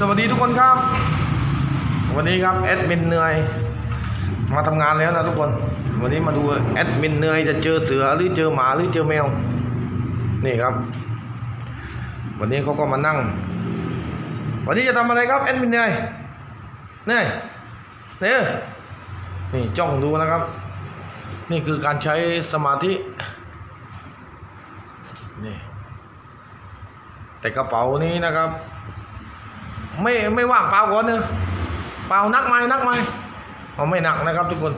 สวัสดีทุกคนครับ วันนี้ครับแอดมินเหนื่อย มาทำงานแล้วนะทุกคน วันนี้มาดูแอดมินเหนื่อยจะเจอเสือหรือเจอหมาหรือเจอแมว นี่ครับ วันนี้เขาก็มานั่ง วันนี้จะทำอะไรครับแอดมินเหนื่อยเนื่ยเนี่ยนี่จ้องดูนะครับ นี่คือการใช้สมาธินี่แต่กระเป๋านี้นะครับ ไม่ไม่ว่างเปล่าก่อนเนอะเปล่านักไหมนักไหมเอาไม่หนักนะครับทุกคน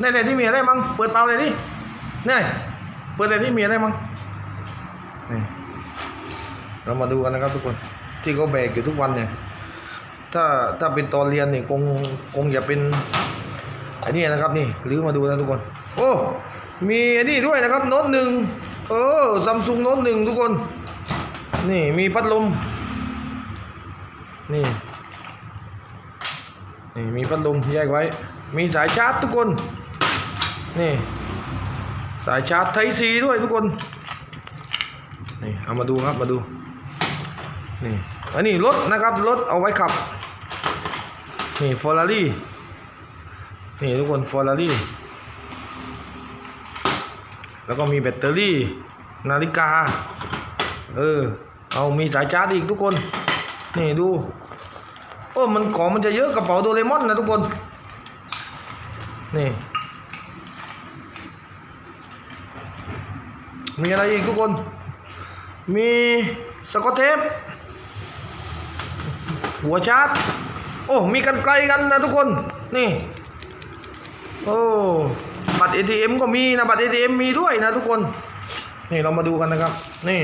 ในในที่มีอะไรมั้งเปิดเปล่าเลยดิเนี่ยเปิดเลยที่มีอะไรมั้งนี่เรามาดูกันนะครับทุกคน ที่เขาแบกอยู่ทุกวันเนี่ย ถ้าถ้าเป็นตอนเรียนนี่คงคงอย่าเป็นอันนี้นะครับนี่หรือมาดูนะทุกคน โอ้มีอันนี้ด้วยนะครับโน้ตหนึ่งเออซัมซุงโน้ตหนึ่งทุกคน นี่มีพัดลม นี่นี่มีพัดลมแยกไว้ มีสายชาร์จทุกคน นี่ สายชาร์จไทซีด้วยทุกคน นี่เอามาดูครับมาดู นี่อันนี้รถนะครับรถเอาไว้ขับ นี่ฟอร์รารี่นี่ทุกคนฟอร์รารี่แล้วก็มีแบตเตอรี่ นาฬิกา เออ เอามีสายชาร์จอีกทุกคน นี่ดูโอ้มันของมันจะเยอะกระเป๋าโดเรมอนนะทุกคน นี่ มีอะไรอีกทุกคน มีสกอตเทป หัวชาร์จ โอ้ มีกันไกลกันนะทุกคน นี่ โอ้บัตร ATM ก็มีนะบัตร ATM มีด้วยนะทุกคน นี่เรามาดูกันนะครับ นี่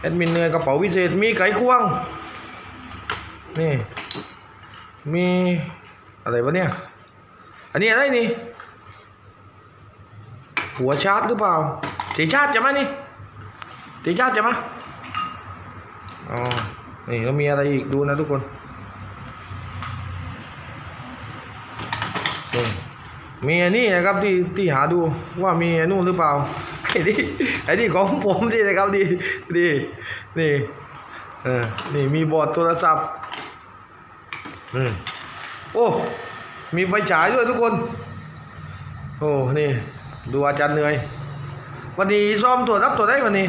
แอดมินเนยกระเป๋าวิเศษมีไขควง นี่ มีอะไรวะเนี่ย อันนี้อะไรนี่ หัวชาร์จหรือเปล่าสีชาร์จใช่ไหมนี่สีชาร์จใช่ไหมอ๋อ นี่แล้วมีอะไรอีกดูนะทุกคนนี่มีอันนี้นะครับที่ที่หาดูว่ามีอันนู่นหรือเปล่าไอ้นี่ไอ้นี่ของผมที่นะครับดีดีนี่เออนี่มีบอร์ดโทรศัพท์ อืมโอ้ มีไฟฉายด้วยทุกคน โอ้ นี่ ดูอาจารย์เหนื่อย วันนี้ซ้อมตัวรับตัวได้วันนี้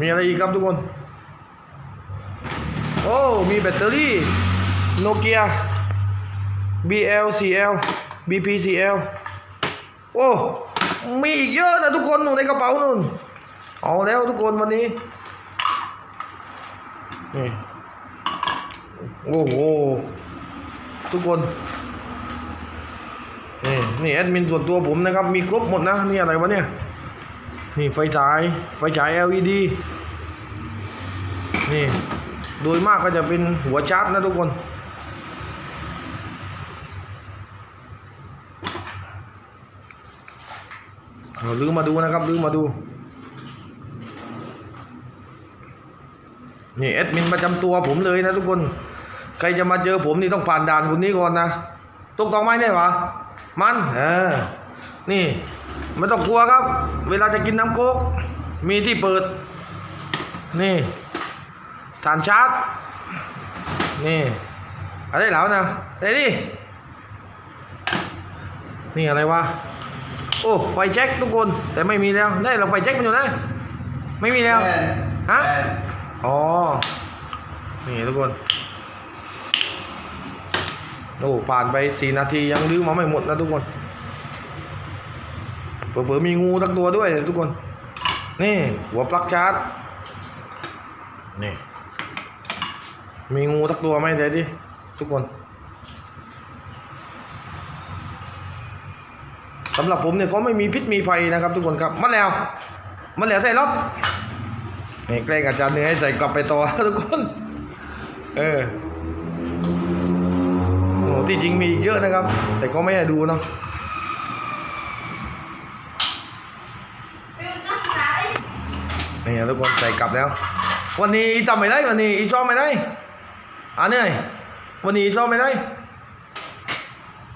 มีอะไรอีกครับทุกคน โอ้ มีแบตเตอรี่โนเกีย BLCL BPCL โอ้ มีอีกเยอะนะทุกคนหนูในกระเป๋านู่น เอาแล้วทุกคนวันนี้นี่ โอ้โห ทุกคน นี่นี่แอดมินส่วนตัวผมนะครับ มีครบหมดนะ นี่อะไรวะเนี่ย นี่ไฟฉาย ไฟฉาย LED นี่ โดยมากก็จะเป็นหัวชาร์จนะทุกคนเอาลืมมาดูนะครับลืมมาดูนี่แอดมินประจำตัวผมเลยนะทุกคน ใครจะมาเจอผมนี่ต้องผ่านด่านคนนี้ก่อนนะตกตองไม้เนี่ยวะมันเออนี่ไม่ต้องกลัวครับ เวลาจะกินน้ำโคกมีที่เปิด นี่ฐานชาร์จนี่อะไรเหล่านะเฮ้ยนี่นี่อะไรวะโอ้ไฟแจ็คทุกคน แต่ไม่มีแล้วได้เราไฟแจ็คมันอยู่นะไม่มีแล้วฮะอ๋อนี่ทุกคน โอ้ผ่านไปสี่นาทียังลื้อมาไม่หมดนะทุกคนเผื่อๆมีงูทั้งตัวด้วยทุกคน นี่ หัวปลั๊กชาร์จนี่มีงูทั้งตัวไหมเดี๋ยวดิทุกคนสำหรับผมเนี่ยเขาไม่มีพิษมีภัยนะครับ ทุกคนครับมาแล้วมาแล้วใส่รถนี่แกล้งอาจารย์เนี่ยให้ใส่กลับไปต่อทุกคน เออ ที่จริงมีเยอะนะครับ แต่ก็ไม่ให้ดูเนาะนี่ทุกคนใส่กลับแล้ว วันนี้จำไม่ได้วันนี้อีซ้อมไม่ได้อ่าเหนื่อยวันนี้อีซ้อมไม่ได้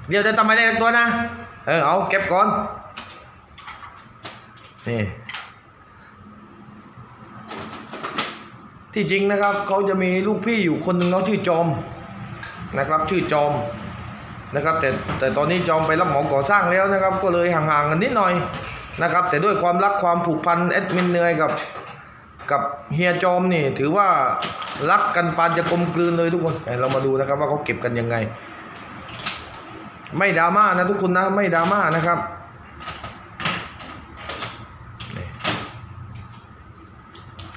เดี๋ยวจะทำไม่ได้ตัวนะ เออเอาเก็บก่อน นี่ที่จริงนะครับเขาจะมีลูกพี่อยู่คนหนึ่งเขาชื่อจอมนะครับ ชื่อจอม นะครับแต่แต่ตอนนี้จอมไปรับเหมาก่อสร้างแล้วนะครับ ก็เลยห่างๆกันนิดหน่อยนะครับ แต่ด้วยความรักความผูกพันแอดมินเนยกับกับเฮียจอมนี่ ถือว่ารักกันปานจะกลมกลืนเลยทุกคนเอ้ยเรามาดูนะครับว่าเขาเก็บกันยังไง ไม่ดราม่านะทุกคนนะไม่ดราม่านะครับ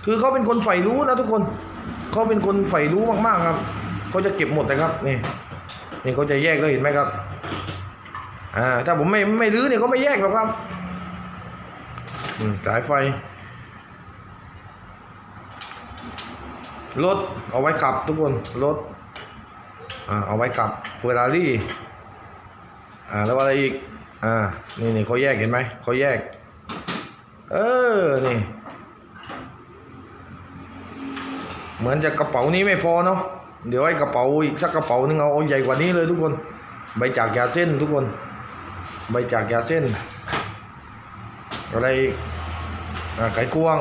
คือเขาเป็นคนใฝ่รู้นะทุกคน เขาเป็นคนใฝ่รู้มากๆครับ เขาจะเก็บหมดนะครับนี่ นี่เขาจะแยกแล้วเห็นไหมครับ อ่า ถ้าผมไม่ไม่รื้อเนี่ยเขาไม่แยกหรอกครับสายไฟรถเอาไว้ขับทุกคนรถอ่าเอาไว้ขับเฟอร์รารี่อ่าแล้วอะไรอีกอ่านี่นี่เขาแยกเห็นไหมเขาแยก เออนี่ เหมือนจะกระเป๋านี้ไม่พอเนาะ เดี๋ยวไอ้กระเป๋าอีกสักกระเป๋านึงเอาเอาใหญ่กว่านี้เลยทุกคน ใบจากยาเส้นทุกคน ใบจากยาเส้น อะไรอีกอ่าไขควง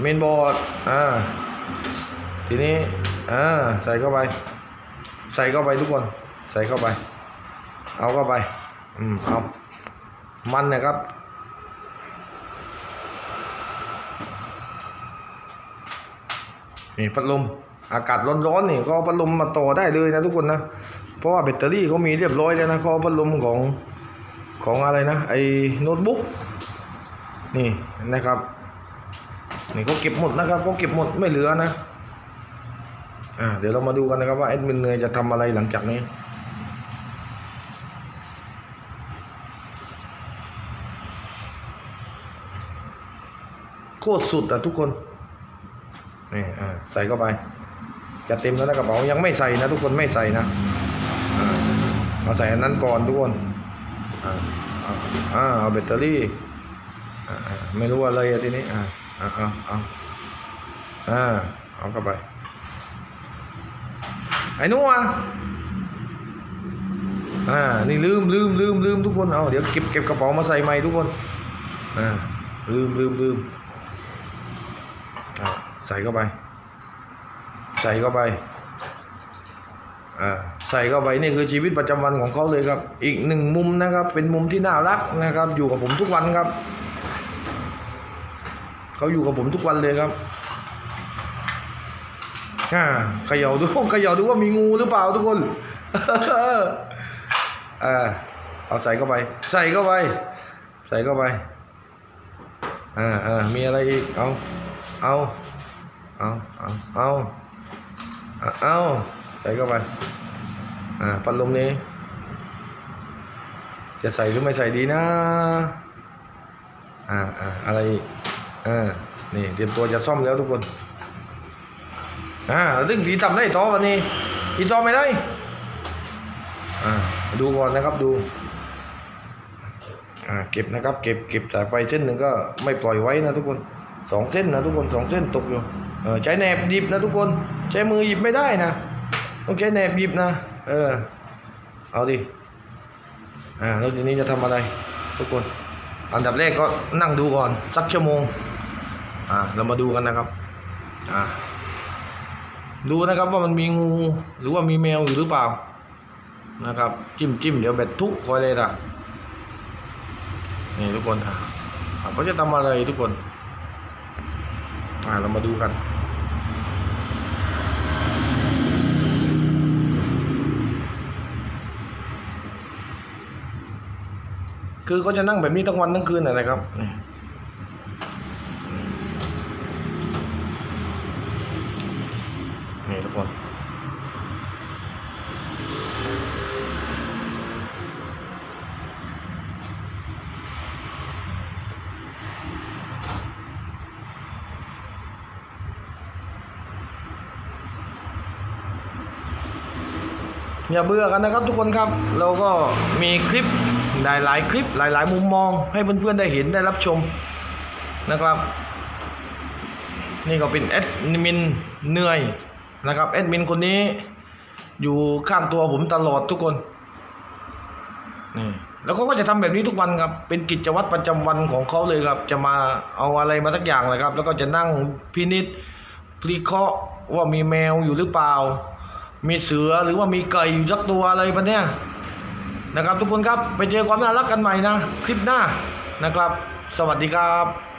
เมนบอร์ดอ่าทีนี้อ่าใส่เข้าไป ใส่เข้าไปทุกคน ใส่เข้าไป เอาเข้าไป อืมเอามันนะครับนี่พัดลม อากาศร้อนๆนี่ก็พัดลมมาต่อได้เลยนะทุกคนนะเพราะว่าแบตเตอรี่เขามีเรียบร้อยแล้วนะเขาเอาพัดลมของของอะไรนะไอ้โน้ตบุ๊กนี่นะครับนี่เขาเก็บหมดนะครับเขาเก็บหมดไม่เหลือนะอ่าเดี๋ยวเรามาดูกันนะครับว่าแอดมินเนยจะทำอะไรหลังจากนี้โคตรสุดอะทุกคนนี่อ่าใส่เข้าไป จะเต็มแล้วนะกระเป๋ายังไม่ใส่นะ ทุกคนไม่ใส่นะมาใส่อันนั้นก่อนทุกคนอ่าเอาแบตเตอรี่ไม่รู้อะไรทีนี้อ่าอ่าเอาเอาอ่าเอาเข้าไปไอ้นู้อะอ่านี่ลืมลืมลืมลืมทุกคนเอาเดี๋ยวเก็บเก็บกระเป๋ามาใส่ใหม่ทุกคนอ่าลืมลืมลืมใส่เข้าไป ใส่เข้าไปอ่าใส่เข้าไปนี่คือชีวิตประจำวันของเขาเลยครับ อีกหนึ่งมุมนะครับ เป็นมุมที่น่ารักนะครับ อยู่กับผมทุกวันครับเขาอยู่กับผมทุกวันเลยครับอ่าขย่าดูขย่าดูว่ามีงูหรือเปล่าทุกคนอ่าเอาใส่เข้าไป ใส่เข้าไป ใส่เข้าไปอ่าอ่ามีอะไรอีกเอาเอาเอาเอาเอา เอาเอาใส่เข้าไป อ่า พัดลมนี้ จะใส่หรือไม่ใส่ดีนะ อ่าอ่าอะไร อ่า นี่เตรียมตัวจะซ่อมแล้วทุกคน อ่าดึงผีทำได้ต่อวันนี้ผีต่อไม่ได้ อ่า ดูก่อนนะครับ ดู อ่า เก็บนะครับ เก็บ เก็บสายไฟเส้นหนึ่งก็ไม่ปล่อยไว้นะทุกคน สองเส้นนะทุกคนสองเส้นตกอยู่ เออใช้แหนบหยิบนะทุกคน ใช้มือหยิบไม่ได้นะต้องใช้แหนบหยิบนะ เออ เอาดิ อ่าแล้วทีนี้จะทำอะไรทุกคน อันดับแรกก็นั่งดูก่อนสักชั่วโมง อ่า เรามาดูกันนะครับ อ่า ดูนะครับว่ามันมีงูหรือว่ามีแมวอยู่หรือเปล่า นะครับ จิ้มจิ้มเดี๋ยวแบตทุกคอยเลยล่ะ นี่ทุกคนอะอะเขาจะทำอะไรทุกคน อ่า เรามาดูกัน คือเขาจะนั่งแบบนี้ทั้งวันทั้งคืนนะครับ นี่ทุกคน อย่าเบื่อกันนะครับทุกคนครับ เราก็มีคลิปหลายหลายๆคลิปหลายหลาย ๆ มุมมอง ให้เพื่อนๆได้เห็นได้รับชมนะครับ นี่ก็เป็นแอดมินเหนื่อยนะครับแอดมินคนนี้อยู่ข้างตัวผมตลอดทุกคนนี่แล้วเขาก็จะทำแบบนี้ทุกวันครับ เป็นกิจวัตรประจำวันของเขาเลยครับ จะมาเอาอะไรมาสักอย่างเลยครับ แล้วก็จะนั่งพินิษพิเคราะห์ว่ามีแมวอยู่หรือเปล่า มีเสือหรือว่ามีไก่อยู่สักตัวอะไรปะเนี่ยนะครับ ทุกคนครับไปเจอความน่ารักกันใหม่นะ คลิปหน้านะครับ สวัสดีครับ